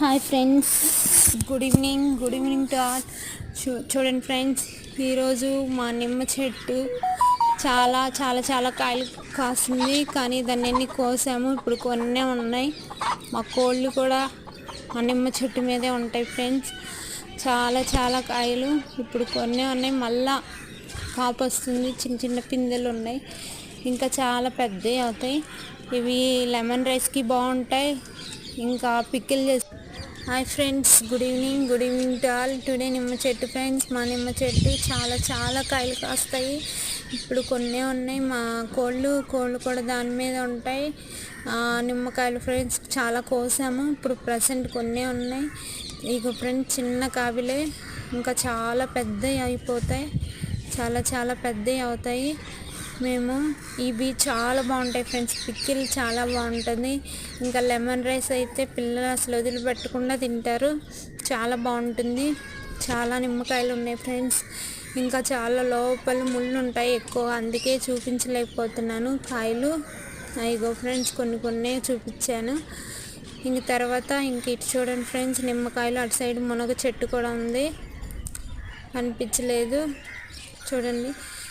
Hi friends good evening good evening to all చూ చూడండి friends ఈరోజు మా నిమ్మ చెట్టు చాలా చాలా చాలా కాయలు కాసింది. కానీ దాన్ని ఎన్ని కోసాము ఇప్పుడు కొన్నే ఉన్నాయి. మా కోళ్ళు కూడా మా నిమ్మ చెట్టు మీదే ఉంటాయి ఫ్రెండ్స్ చాలా చాలా కాయలు ఇప్పుడు కొన్నే ఉన్నాయి. మళ్ళా కాపు వస్తుంది. చిన్న చిన్న పిందెలు ఉన్నాయి. ఇంకా చాలా పెద్దవి అవుతాయి. ఇవి లెమన్ రైస్కి బాగుంటాయి. ఇంకా పికిల్ చేసి hi friends good evening good evening to all today నిమ్మ చెట్టు ఫ్రెండ్స్ మా నిమ్మ చెట్టు చాలా చాలా కాయలు కాస్తాయి. ఇప్పుడు కొన్ని ఉన్నాయి మా కోళ్ళు కోళ్ళు కూడా దాని మీద ఉంటాయి. నిమ్మకాయలు ఫ్రెండ్స్ చాలా కోసాము. ఇప్పుడు ప్రజెంట్ కొన్ని ఉన్నాయి. ఇక ఫ్రెండ్స్ చిన్న కావిలే ఇంకా చాలా పెద్దవి అయిపోతాయి. చాలా చాలా పెద్దవి అవుతాయి. మేము. ఇవి చాలా బాగుంటాయి ఫ్రెండ్స్. పిక్కిల్ చాలా బాగుంటుంది. ఇంకా లెమన్ రైస్ అయితే పిల్లలు అసలు వదిలిపెట్టకుండా తింటారు. చాలా బాగుంటుంది. చాలా నిమ్మకాయలు ఉన్నాయి ఫ్రెండ్స్. ఇంకా చాలా లోపల ముళ్ళు ఉంటాయి ఎక్కువ. అందుకే చూపించలేకపోతున్నాను. కాయలు. అయిగో ఫ్రెండ్స్ కొన్ని కొన్ని చూపించాను. ఇంక తర్వాత ఇంక ఇటు చూడండి ఫ్రెండ్స్. నిమ్మకాయలు అటు సైడ్ మునగ చెట్టు కూడా ఉంది. కనిపించలేదు చూడండి.